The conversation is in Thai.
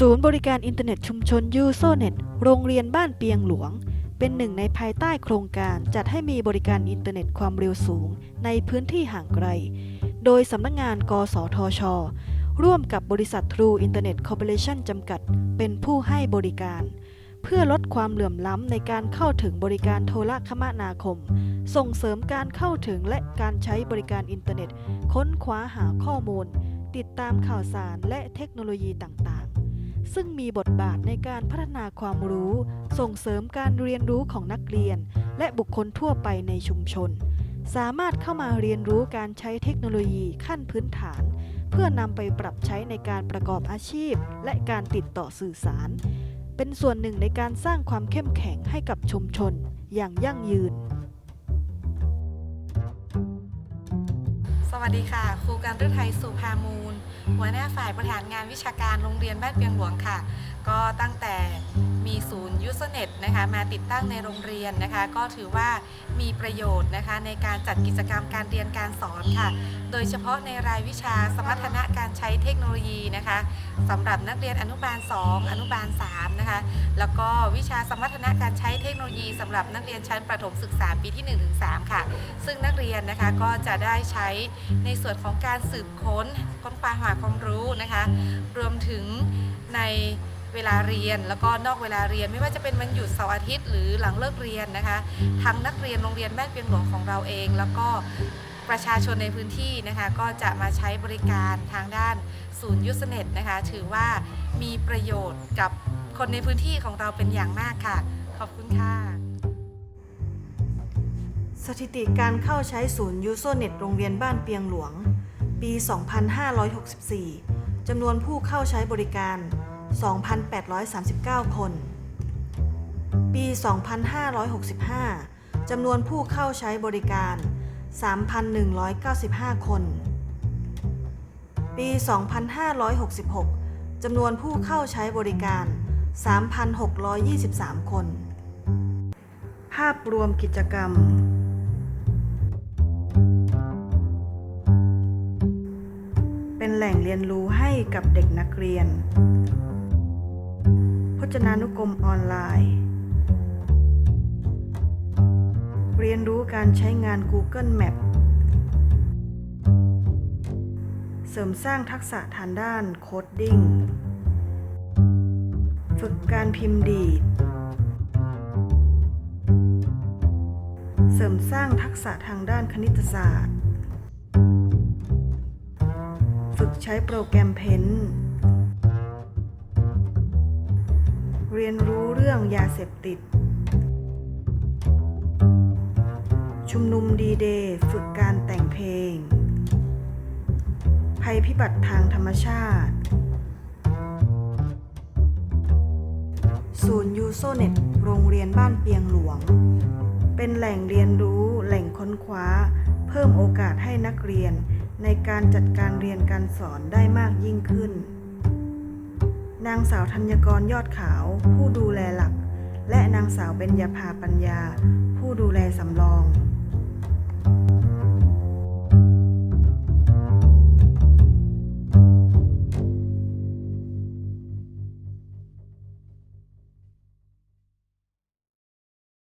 ศูนย์บริการอินเทอร์เน็ตชุมชนยูโซเน็ตโรงเรียนบ้านเปียงหลวง เป็นหนึ่งในภายใต้โครงการจัดให้มีบริการอินเทอร์เน็ตความเร็วสูงในพื้นที่ห่างไกล โดยสำนักงงาน กสทช ร่วมกับบริษัท True Internet Corporation จำกัด เป็นผู้ให้บริการ เพื่อลดความเหลื่อมล้ำในการเข้าถึงบริการโทรคมนาคม ส่งเสริมการเข้าถึงและการใช้บริการอินเทอร์เน็ต ค้นคว้าหาข้อมูล ติดตามข่าวสารและเทคโนโลยีต่างๆ ซึ่งมีบทบาทในการพัฒนาความรู้ ส่งเสริมการเรียนรู้ของนักเรียน และบุคคลทั่วไปในชุมชน สามารถเข้ามาเรียนรู้การใช้เทคโนโลยีขั้นพื้นฐาน เพื่อนำไปปรับใช้ในการประกอบอาชีพ และการติดต่อสื่อสาร เป็นส่วนหนึ่งในการสร้างความเข้มแข็งให้กับชุมชน อย่างยั่งยืน สวัสดีค่ะ ครูการฤทัยสุภามูล หัวหน้าฝ่ายบริหารงานวิชาการโรงเรียนบ้านเปียงหลวงค่ะ ก็ตั้งแต่มีศูนย์ยูสเน็ตนะคะมาติดตั้งในโรงเรียนนะคะ ก็ถือว่ามีประโยชน์นะคะในการจัดกิจกรรมการเรียนการสอนค่ะ โดยเฉพาะในรายวิชาสมรรถนะการใช้เทคโนโลยีนะคะสำหรับนักเรียนอนุบาล 2 อนุบาล3นะคะแล้วก็วิชาสมรรถนะการใช้เทคโนโลยีสำหรับนักเรียนชั้นประถมศึกษาปีที่ 1-3 ค่ะ ซึ่งนักเรียนนะคะก็จะได้ใช้ในส่วนของการสืบค้นค้นคว้าหาความรู้นะคะ รวมถึงใน เวลาเรียน แล้วก็นอกเวลาเรียน ไม่ว่าจะเป็นวันหยุดเสาร์อาทิตย์หรือหลังเลิกเรียนนะคะทั้งนักเรียนโรงเรียนแม่เปียงหลวงของเราเอง แล้วก็ประชาชนในพื้นที่นะคะก็จะมาใช้บริการทางด้านศูนย์ยูสเน็ตนะคะถือว่ามีประโยชน์กับคนในพื้นที่ของเราเป็นอย่างมากค่ะ ขอบคุณค่ะ สถิติการเข้าใช้ศูนย์ยูโซเน็ตโรงเรียนบ้านเปียงหลวง ปี 2564 จำนวนผู้เข้าใช้บริการ 2,839 คน ปี 2565 จำนวนผู้เข้าใช้บริการ 3,195 คน ปี 2566 จำนวนผู้เข้าใช้บริการ 3,623 คน ภาพรวมกิจกรรมเป็นแหล่งเรียนรู้ให้กับเด็กนักเรียน จนานุกรมออนไลน์ เรียนรู้การใช้งาน Google Map เสริมสร้างทักษะทางด้านโคดดิ้ง ฝึกการพิมพ์ดีด เสริมสร้างทักษะทางด้านคณิตศาสตร์ ฝึกใช้โปรแกรมเพน เรียนรู้เรื่องยาเสพติด ชุมนุมดีเดย์ฝึกการแต่งเพลง ภัยพิบัติทางธรรมชาติ ศูนย์ยูโซเน็ตโรงเรียนบ้านเปียงหลวง เป็นแหล่งเรียนรู้แหล่งค้นคว้า เพิ่มโอกาสให้นักเรียนในการจัดการเรียนการสอนได้มากยิ่งขึ้น นางสาวธัญกรยอดขาว ผู้ดูแลหลัก และนางสาวเบญญาภาปัญญา ผู้ดูแลสำรอง